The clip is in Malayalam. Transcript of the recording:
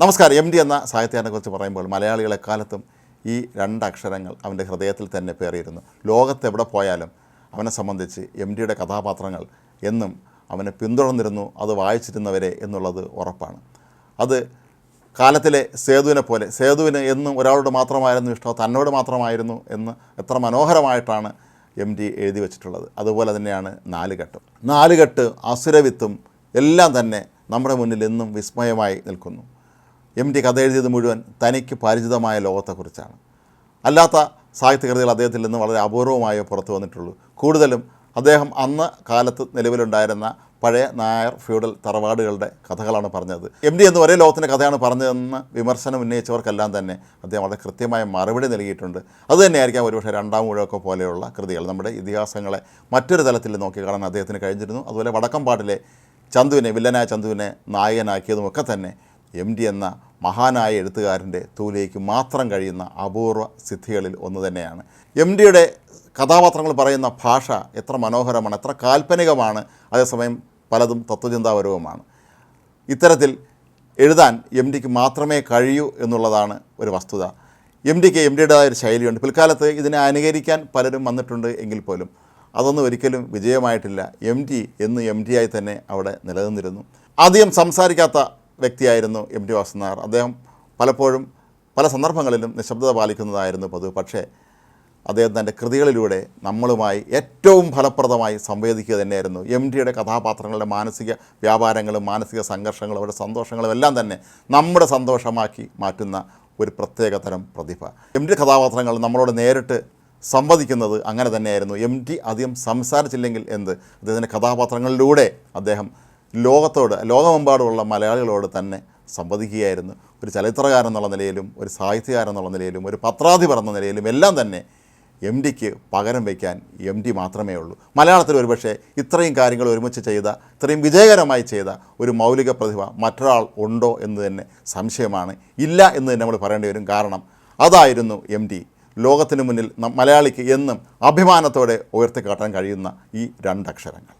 നമസ്കാരം. എം ഡി എന്ന സാഹിത്യകാരനെക്കുറിച്ച് പറയുമ്പോൾ മലയാളികൾ കാലത്തും ഈ രണ്ടക്ഷരങ്ങൾ അവന്റെ ഹൃദയത്തിൽ തന്നെ പേറിയിരുന്നു. ലോകത്തെവിടെ പോയാലും അവനെ സംബന്ധിച്ച് എം ഡിയുടെ കഥാപാത്രങ്ങൾ എന്നും അവനെ പിന്തുടർന്നിരുന്നു അത് വായിച്ചിരുന്നവരെ എന്നുള്ളത് ഉറപ്പാണ്. അത് കാലത്തിലെ സേതുവിനെ പോലെ സേതുവിന് എന്നും ഒരാളോട് മാത്രമായിരുന്നു ഇഷ്ടം തന്നോട് മാത്രമായിരുന്നു എന്ന് എത്ര മനോഹരമായിട്ടാണ് എം ഡി എഴുതി വച്ചിട്ടുള്ളത്. അതുപോലെ തന്നെയാണ് നാലുകെട്ടും. നാലുകെട്ട് അസുരവിത്തും എല്ലാം തന്നെ നമ്മുടെ മുന്നിൽ എന്നും വിസ്മയമായി നിൽക്കുന്നു. എം ടി കഥ എഴുതിയത് മുഴുവൻ തനിക്ക് പരിചിതമായ ലോകത്തെക്കുറിച്ചാണ്. അല്ലാത്ത സാഹിത്യകൃതികൾ അദ്ദേഹത്തിൽ നിന്ന് വളരെ അപൂർവമായോ പുറത്തു വന്നിട്ടുള്ളൂ. കൂടുതലും അദ്ദേഹം അന്ന് കാലത്ത് നിലവിലുണ്ടായിരുന്ന പഴയ നായർ ഫ്യൂഡൽ തറവാടുകളുടെ കഥകളാണ് പറഞ്ഞത്. എം ഡി എന്ന് ഒരേ ലോകത്തിന്റെ കഥയാണ് പറഞ്ഞതെന്ന് വിമർശനം ഉന്നയിച്ചവർക്കെല്ലാം തന്നെ അദ്ദേഹം വളരെ കൃത്യമായ മറുപടി നൽകിയിട്ടുണ്ട്. അതുതന്നെയായിരിക്കാം ഒരുപക്ഷെ രണ്ടാം ഊഴമൊക്കെ പോലെയുള്ള കൃതികൾ. നമ്മുടെ ഇതിഹാസങ്ങളെ മറ്റൊരു തലത്തിൽ നോക്കി കാണാൻ അദ്ദേഹത്തിന് കഴിഞ്ഞിരുന്നു. അതുപോലെ വടക്കമ്പാട്ടിലെ ചന്തുവിനെ വില്ലനായ ചന്തുവിനെ നായകനാക്കിയതുമൊക്കെ തന്നെ എം ഡി എന്ന മഹാനായ എഴുത്തുകാരന്റെ തൂലേക്ക് മാത്രം കഴിയുന്ന അപൂർവ സിദ്ധികളിൽ ഒന്ന് തന്നെയാണ്. എം ഡിയുടെ കഥാപാത്രങ്ങൾ പറയുന്ന ഭാഷ എത്ര മനോഹരമാണ് എത്ര കാൽപ്പനികമാണ് അതേസമയം പലതും തത്വചിന്താപരവുമാണ്. ഇത്തരത്തിൽ എഴുതാൻ എം ഡിക്ക് മാത്രമേ കഴിയൂ എന്നുള്ളതാണ് ഒരു വസ്തുത. എം ഡിക്ക് എം ഡിയുടേതായ ഒരു ശൈലിയുണ്ട്. പിൽക്കാലത്ത് ഇതിനെ അനുകരിക്കാൻ പലരും വന്നിട്ടുണ്ട് എങ്കിൽ പോലും അതൊന്നും ഒരിക്കലും വിജയമായിട്ടില്ല. എം ഡി എന്ന് എം ഡി ആയി തന്നെ അവിടെ നിലനിന്നിരുന്നു. ആദ്യം സംസാരിക്കാത്ത വ്യക്തിയായിരുന്നു എം ടി വാസുനാർ അദ്ദേഹം പലപ്പോഴും പല സന്ദർഭങ്ങളിലും നിശബ്ദത പാലിക്കുന്നതായിരുന്നു പതിവ് പക്ഷേ അദ്ദേഹം തന്റെ കൃതികളിലൂടെ നമ്മളുമായി ഏറ്റവും ഫലപ്രദമായി സംവേദിക്കുക തന്നെയായിരുന്നു. എം ടിയുടെ കഥാപാത്രങ്ങളുടെ മാനസിക വ്യാപാരങ്ങളും മാനസിക സംഘർഷങ്ങളും അവരുടെ സന്തോഷങ്ങളും എല്ലാം തന്നെ നമ്മുടെ സന്തോഷമാക്കി മാറ്റുന്ന ഒരു പ്രത്യേക തരം പ്രതിഭ. എം ടി കഥാപാത്രങ്ങൾ നമ്മളോട് നേരിട്ട് സംവദിക്കുന്നത് അങ്ങനെ തന്നെയായിരുന്നു. എം ടി അധികം സംസാരിച്ചില്ലെങ്കിൽ എന്ത്? അദ്ദേഹത്തിന്റെ കഥാപാത്രങ്ങളിലൂടെ അദ്ദേഹം ലോകത്തോട് ലോകമെമ്പാടുമുള്ള മലയാളികളോട് തന്നെ സംവദിക്കുകയായിരുന്നു. ഒരു ചരിത്രകാരൻ എന്നുള്ള നിലയിലും ഒരു സാഹിത്യകാരൻ എന്നുള്ള നിലയിലും ഒരു പത്രാധിപർ എന്ന നിലയിലും എല്ലാം തന്നെ എം ഡിക്ക് പകരം വയ്ക്കാൻ എം ഡി മാത്രമേ ഉള്ളൂ. മലയാളത്തിൽ ഒരുപക്ഷെ ഇത്രയും കാര്യങ്ങൾ ഒരുമിച്ച് ചെയ്ത ഇത്രയും വിജയകരമായി ചെയ്ത ഒരു മൗലിക പ്രതിഭ മറ്റൊരാൾ ഉണ്ടോ എന്ന് തന്നെ സംശയമാണ്. ഇല്ല എന്ന് തന്നെ നമ്മൾ പറയേണ്ടി വരും. കാരണം അതായിരുന്നു എം ഡി. ലോകത്തിന് മുന്നിൽ മലയാളിക്ക് എന്നും അഭിമാനത്തോടെ ഉയർത്തിക്കാട്ടാൻ കഴിയുന്ന ഈ രണ്ടക്ഷരങ്ങൾ.